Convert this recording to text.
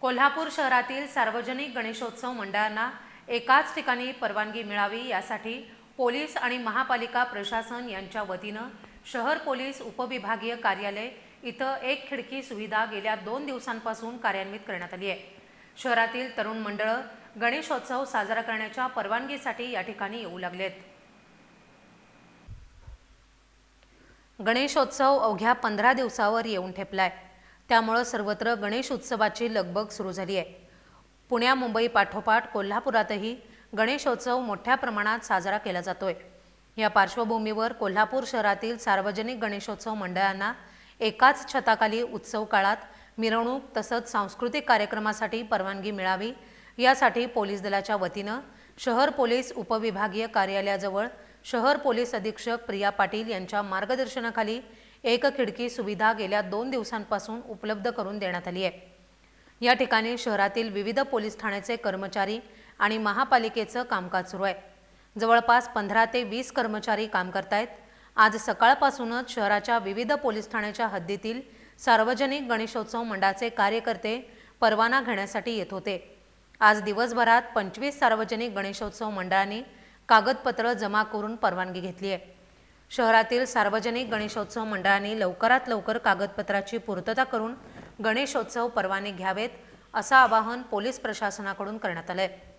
कोल्हापूर शहरातील सार्वजनिक गणेशोत्सव मंडळांना एकाच ठिकाणी परवानगी मिळावी यासाठी पोलीस आणि महापालिका प्रशासन यांच्या वतीनं शहर पोलीस उपविभागीय कार्यालय इथं एक खिडकी सुविधा गेल्या दोन दिवसांपासून कार्यान्वित करण्यात आली आहे. शहरातील तरुण मंडळं गणेशोत्सव साजरा करण्याच्या परवानगीसाठी या ठिकाणी येऊ लागलेत. गणेशोत्सव अवघ्या पंधरा दिवसावर येऊन ठेपलाय. त्यामुळं सर्वत्र गणेश उत्सवाची लगबग सुरू झाली आहे. पुण्या मुंबई पाठोपाठ कोल्हापुरातही गणेशोत्सव मोठ्या प्रमाणात साजरा केला जातोय. या पार्श्वभूमीवर कोल्हापूर शहरातील सार्वजनिक गणेशोत्सव मंडळांना एकाच छताखाली उत्सव काळात मिरवणूक तसंच सांस्कृतिक कार्यक्रमासाठी परवानगी मिळावी यासाठी पोलीस दलाच्या वतीनं शहर पोलीस उपविभागीय कार्यालयाजवळ शहर पोलीस अधीक्षक प्रिया पाटील यांच्या मार्गदर्शनाखाली एक खिडकी सुविधा गेल्या दोन दिवसांपासून उपलब्ध करून देण्यात आली आहे. या ठिकाणी शहरातील विविध पोलीस ठाण्याचे कर्मचारी आणि महापालिकेचं कामकाज सुरू आहे. जवळपास पंधरा ते वीस कर्मचारी काम करतायत. आज सकाळपासूनच शहराच्या विविध पोलीस ठाण्याच्या हद्दीतील सार्वजनिक गणेशोत्सव मंडळाचे कार्यकर्ते परवाना घेण्यासाठी येत होते. आज दिवसभरात पंचवीस सार्वजनिक गणेशोत्सव मंडळांनी कागदपत्र जमा करून परवानगी घेतली आहे. शहरातील सार्वजनिक गणेशोत्सव मंडळांनी लवकरात लवकर कागदपत्राची पूर्तता करून गणेशोत्सव परवाने घ्यावेत असं आवाहन पोलीस प्रशासनाकडून करण्यात आलं आहे